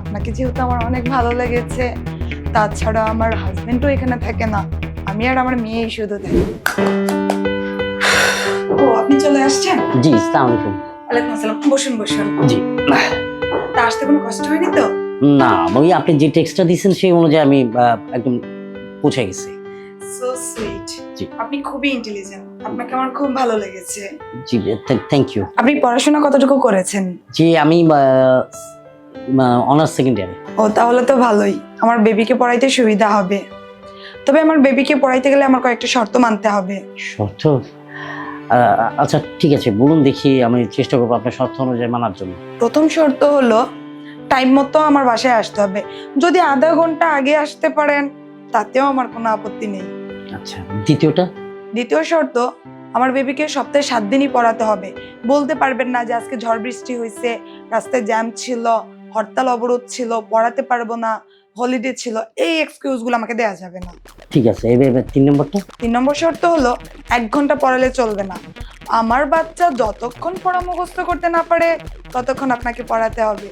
আপনাকে যেহেতু আমার অনেক ভালো লেগেছে তাছাড়া আমার হাজবেন্ডও এখানে থাকে না আমি আর আমার মেয়েই শুধু থাকি। ও আপনি চলে আসছেন? জি সালাম আলাইকুম। ওয়ালাইকুম আসসালাম। বসুন বসুন। জি। তা আসতে কোনো কষ্ট হয়নি তো? না ওই আপনি যে টেক্সটটা দিয়েছেন সেই অনুযায়ী আমি একদম পৌঁছে গেছি। সো সুইট আপনি খুবই ইন্টেলিজেন্ট আপনাকে আমার খুব ভালো লেগেছে। জি থ্যাংক ইউ আপনি পড়াশোনা কতটুকু করেছেন? জি আমি অনার্স সেকেন্ড ইয়ারে ও তাহলে তো ভালোই। আমার বেবিকে পড়াইতে সুবিধা হবে। তবে আমার বেবিকে পড়াইতে গেলে আমার কয়েকটা শর্ত মানতে হবে। শর্ত? আচ্ছা ঠিক আছে বলুন দেখি আমি চেষ্টা করব আপনার শর্ত অনুযায়ী মানার জন্য। প্রথম শর্ত হলো টাইম মতো আমার বাসায় আসতে হবে। যদি আধা ঘণ্টা আগে আসতে পারেন তাতেও আমার কোনো আপত্তি নেই। আচ্ছা দ্বিতীয়টা? দ্বিতীয় শর্ত আমার বেবিকে সপ্তাহে সাত দিনই পড়াতে হবে। বলতে পারবেন না যে আজকে ঝড় বৃষ্টি হয়েছে রাস্তায় জ্যাম ছিল হরতাল অবরোধ ছিল পড়াতে পারব না হলিডে ছিল এই এক্সকিউজগুলো আমাকে দেওয়া যাবে না। ঠিক আছে এবার তিন নম্বরটা? তিন নম্বর শর্ত হলো এক ঘণ্টা পড়ালে চলবে না। আমার বাচ্চা যতক্ষণ পড়া মুখস্থ করতে না পারে ততক্ষণ আপনাকে পড়াতে হবে।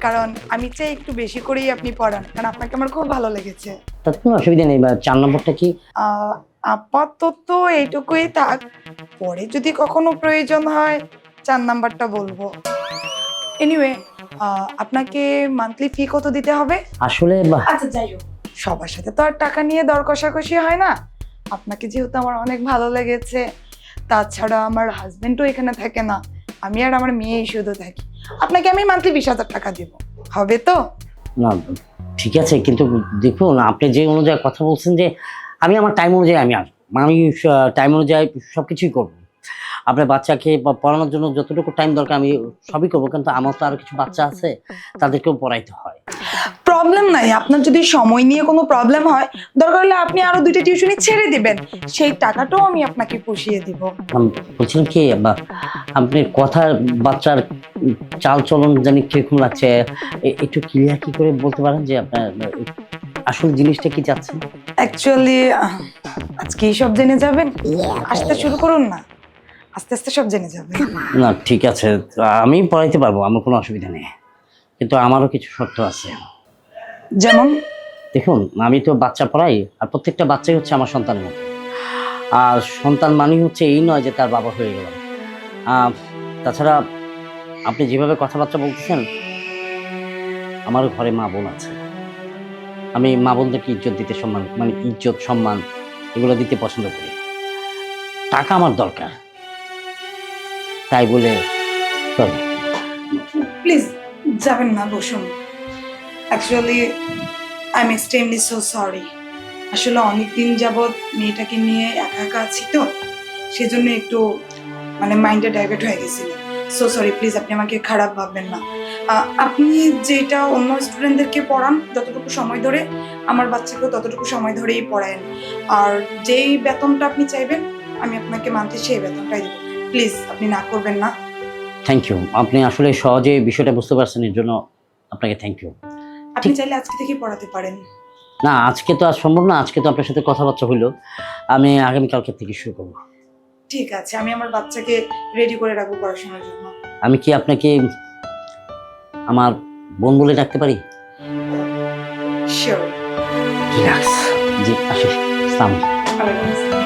কারণ আমি চাই একটু বেশি করেই আপনি পড়ান কারণ আপনাকে আমার খুব ভালো লেগেছে। তাতে কোনো অসুবিধা নেই এবার চার নম্বরটা কি? আহ, আপাতত এইটুকুই থাক। পরে যদি কখনো প্রয়োজন হয় চার নাম্বারটা বলব। এনিওয়ে আপনাকে মান্থলি ফি কত দিতে হবে? আসলে আচ্ছা যাই হোক। সবার সাথে তো আর টাকা নিয়ে দর কষাকষি হয় না। আপনাকে যেহেতু আমার অনেক ভালো লেগেছে তাছাড়া আমার হাজবেন্ডও এখানে থাকে না আমি আর আমার মেয়েই শুধু থাকি। আপনাকে আমি মান্থলি বিশ হাজার টাকা দিব। হবে তো? না ঠিক আছে কিন্তু দেখুন আপনি যে অনুযায়ী কথা বলছেন যে আমি আমার টাইম অনুযায়ী আমি আসব আমি টাইম অনুযায়ী সব কিছুই করব। আপনার বাচ্চাকে পড়ানোর জন্য যতটুকু টাইম দরকার আমি সবই করব কিন্তু আমার তো আরও কিছু বাচ্চা আছে তাদেরকেও পড়াইতে হয়। প্রবলেম নাই আপনার যদি সময় নিয়ে কোনো প্রবলেম হয় দরকার হলে আপনি আরও দুইটা টিউশনি ছেড়ে দিবেন। সেই টাকাটাও আমি আপনাকে পুষিয়ে দিব। বলছিলাম কি আপনি কথা বাচ্চার চাল চলন জানি কীরকম লাগছে একটু ক্লিয়ার কি করে বলতে পারেন যে আপনার আসল জিনিসটা কি চাচ্ছেন? অ্যাকচুয়ালি আজকে সব জেনে যাবেন? আসতে শুরু করুন না। আস্তে আস্তে সব জেনে যাবেন না ঠিক আছে। আমি পড়াইতে পারব আমার কোনো অসুবিধা নেই। কিন্তু আমারও কিছু শর্ত আছে। যেমন? দেখুন আমি তো বাচ্চা পড়াই আর প্রত্যেকটা বাচ্চাই হচ্ছে আমার সন্তান মতো। আর সন্তান মানেই হচ্ছে এই নয় যে তার বাবা হয়ে গেল তাছাড়া আপনি যেভাবে কথাবার্তা বলতেছেন আমার ঘরে মা বোন আছে। আমি মা বোনদেরকে ইজ্জত দিতে সম্মান মানে ইজ্জত সম্মান এগুলো দিতে পছন্দ করি। টাকা আমার দরকার। তাই বলে সরি প্লিজ যাবেন না, বসুন। Actually I am extremely so sorry আসলে অনেক দিন যাবৎ মেয়েটাকে নিয়ে একা একা আছি তো, সেজন্য একটু মানে মাইন্ডে ডাইভার্ট হয়ে গেছিল। সো সরি প্লিজ আপনি আমাকে খারাপ ভাববেন না। আপনি যেটা অন্য স্টুডেন্টদেরকে পড়ান, যতটুকু সময় ধরে, আমার বাচ্চাকেও ততটুকু সময় ধরেই পড়ায়েন। আর যেই বেতনটা আপনি চাইবেন, আমি আপনাকে মান্থলি সেই বেতনটাই দেবো। প্লিজ আপনি না করবেন না। থ্যাংক ইউ আপনি আসলে সহজে বিষয়টা বুঝতে পারছেন এর জন্য আপনাকে থ্যাংক ইউ আপনি চাইলে আজকে থেকেই পড়াতে পারেন। না আজকে তো আর সম্ভব না আজকে তো আপনার সাথে কথাবার্তা হইল। আমি আগামীকালকে থেকে শুরু করব। ঠিক আছে আমি আমার বাচ্চাকে রেডি করে রাখব পড়াশোনার জন্য। আমি কি আপনাকে আমার বোন বলে ডাকতে পারি? শিওর জি আসি আসসালামু আলাইকুম।